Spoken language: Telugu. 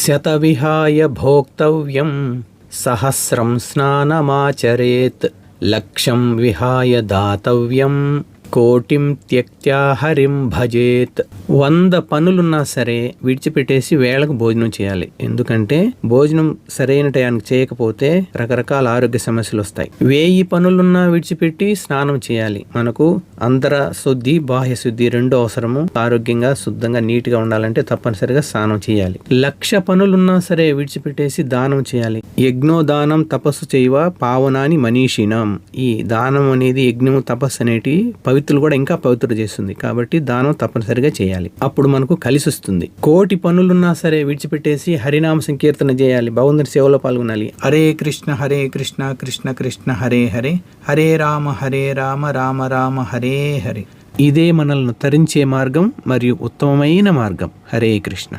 శతవిహాయ భోక్తవ్యం. సహస్రం స్నానమాచరేత్. లక్ష్యం విహాయ దాతవ్యం. కోటిం త్యక్త్యా హరిం భజేత్. వంద పనులున్నా సరే విడిచిపెట్టేసి వేళకు భోజనం చేయాలి. ఎందుకంటే భోజనం సరైన టయానికి చేయకపోతే రకరకాల ఆరోగ్య సమస్యలు వస్తాయి. వేయి పనులున్నా విడిచిపెట్టి స్నానం చేయాలి. మనకు అంతర శుద్ధి బాహ్య శుద్ధి రెండు అవసరము. ఆరోగ్యంగా శుద్ధంగా నీట్గా ఉండాలంటే తప్పనిసరిగా స్నానం చేయాలి. లక్ష పనులున్నా సరే విడిచిపెట్టేసి దానం చేయాలి. యజ్ఞోదానం తపస్సు చేయవ పావనాని మనీషినం ఈ దానం అనేది యజ్ఞము తపస్సు అనేటి పవిత్రులు కూడా ఇంకా పవిత్రులు చేస్తుంది. కాబట్టి దానం తప్పనిసరిగా చేయాలి. అప్పుడు మనకు కలిసి వస్తుంది కోటి పనులున్నా సరే విడిచిపెట్టేసి హరినామ సంకీర్తన చేయాలి. భగవంతుని సేవలో పాల్గొనాలి. హరే కృష్ణ హరే కృష్ణ కృష్ణ కృష్ణ హరే హరే. హరే రామ హరే రామ రామ రామ హరే హరే. ఇదే మనల్ని తరించే మార్గం మరియు ఉత్తమమైన మార్గం. హరే కృష్ణ.